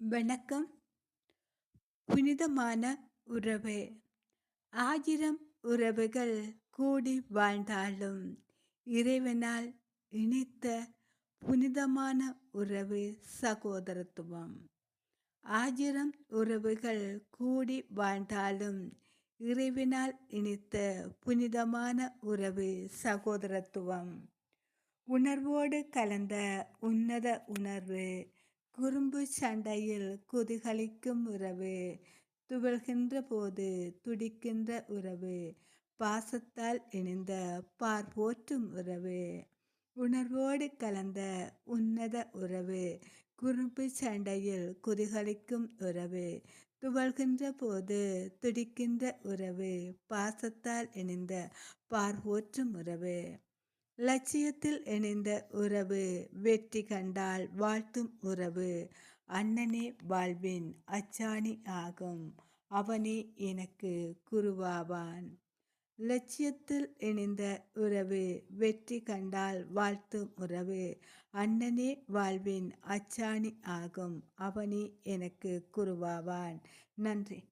வணக்கம். புனிதமான உறவு. ஆயிரம் உறவுகள் கூடி வாழ்ந்தாலும் இறைவனால் இணைத்த புனிதமான உறவு சகோதரத்துவம். ஆயிரம் உறவுகள் கூடி வாழ்ந்தாலும் இறைவனால் இணைத்த புனிதமான உறவு சகோதரத்துவம். உணர்வோடு கலந்த உன்னத உணர்வு குறும்பு சண்டையில் குதிகளிக்கும் உறவு துவழ்கின்ற போது துடிக்கின்ற உறவு பாசத்தால் இணைந்த பார் போற்றும் உறவு உணர்வோடு கலந்த உன்னத உறவு குறும்பு சண்டையில் குதிகளிக்கும் உறவு துவழ்கின்ற போது துடிக்கின்ற உறவு பாசத்தால் இணைந்த பார் பார்வோற்றும் உறவு. லட்சியத்தில் இணைந்த உறவு வெற்றி கண்டால் வாழ்த்தும் உறவு. அண்ணனே வாழ்வின் அச்சாணி ஆகும் அவனே எனக்கு குருவாவான். லட்சியத்தில் இணைந்த உறவு வெற்றி கண்டால் வாழ்த்தும் உறவு. அண்ணனே வாழ்வின் அச்சாணி ஆகும் அவனே எனக்கு குருவாவான். நன்றி.